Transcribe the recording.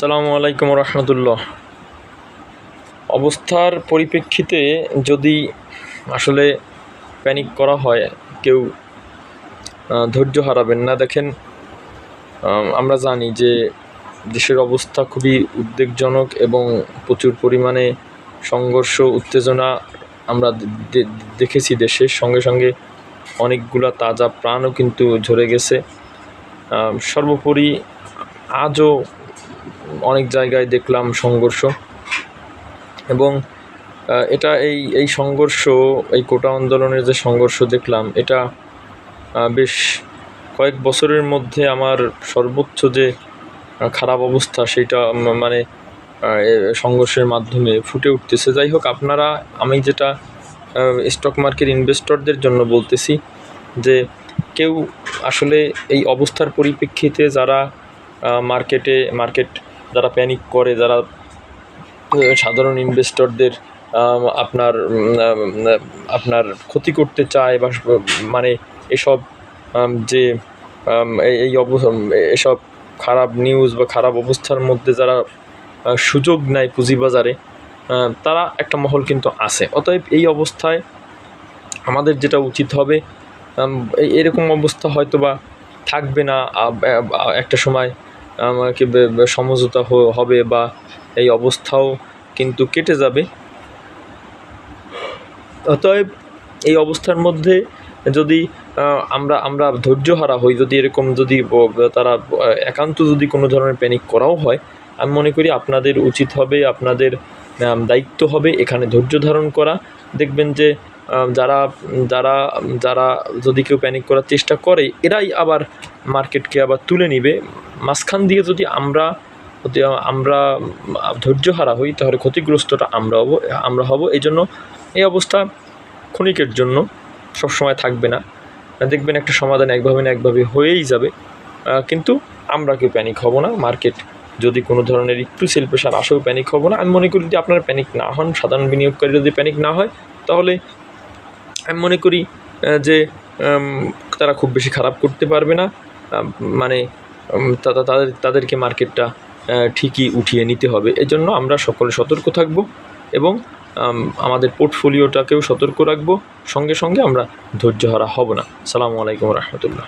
সালামু আলাইকুম রহমতুল্লাহ। অবস্থার পরিপ্রেক্ষিতে যদি আসলে প্যানিক করা হয়, কেউ ধৈর্য হারাবেন না। দেখেন আমরা জানি যে দেশের অবস্থা খুবই উদ্বেগজনক এবং প্রচুর পরিমাণে সংঘর্ষ, উত্তেজনা আমরা দেখেছি দেশের সঙ্গে সঙ্গে অনেকগুলা তাজা প্রাণও কিন্তু ঝরে গেছে। সর্বোপরি আজও অনেক জায়গায় দেখলাম সংঘর্ষ। এবং এটা এই এই সংঘর্ষ, এই কোটা আন্দোলনের যে সংঘর্ষ দেখলাম, এটা বেশ কয়েক বছরের মধ্যে আমার সর্বোচ্চ যে খারাপ অবস্থা সেটা মানে সংঘর্ষের মাধ্যমে ফুটে উঠতেছে। যাই হোক, আপনারা, আমি যেটা স্টক মার্কেট ইনভেস্টরদের জন্য বলতেছি যে, কেউ আসলে এই অবস্থার পরিপ্রেক্ষিতে যারা মার্কেটে মার্কেট যারা প্যানিক করে, যারা সাধারণ ইনভেস্টরদের আপনার আপনার ক্ষতি করতে চায় বা মানে এসব যে এই অব- এসব খারাপ নিউজ বা খারাপ অবস্থার মধ্যে যারা সুযোগ নেয় পুঁজিবাজারে তারা একটা মহল কিন্তু আছে। অতএব এই অবস্থায় আমাদের যেটা উচিত হবে এরকম অবস্থা হয়তো বা থাকবে না একটা সময় আমাকে সমঝোতা হবে বা এই অবস্থাও কিন্তু কেটে যাবে। অতএব এই অবস্থার মধ্যে যদি আমরা আমরা ধৈর্য হারা হই, যদি এরকম যদি তারা একান্ত যদি কোনো ধরনের প্যানিক করাও হয়, আমি মনে করি আপনাদের উচিত হবে, আপনাদের দায়িত্ব হবে এখানে ধৈর্য ধারণ করা। দেখবেন যে যারা যারা যারা যদি কেউ প্যানিক করার চেষ্টা করে, এরাই আবার মার্কেটকে আবার তুলে নিবে। মাঝখান দিয়ে যদি আমরা আমরা ধৈর্য হারা হই, তাহলে ক্ষতিগ্রস্তটা আমরা হব আমরা হব। এই জন্য এই অবস্থা ক্ষণিকের জন্য সবসময় থাকবে না। দেখবেন একটা সমাধান একভাবে না একভাবে হয়েই যাবে। কিন্তু আমরা কেউ প্যানিক হব না। মার্কেট যদি কোনো ধরনের একটু সেল প্রেশার আসেও প্যানিক হব না। আমি মনে করি যদি আপনারা প্যানিক না হন, সাধারণ বিনিয়োগকারী যদি প্যানিক না হয়, তাহলে আমি মনে করি যে তারা খুব বেশি খারাপ করতে পারবে না। মানে তাদের, তাদেরকে মার্কেটটা ঠিকই উঠিয়ে নিতে হবে। এজন্য আমরা সকলে সতর্ক থাকব এবং আমাদের পোর্টফোলিওটাকেও সতর্ক রাখব। সঙ্গে সঙ্গে আমরা ধৈর্য হারা হব না। সালামু আলাইকুম রহমতুল্লাহ।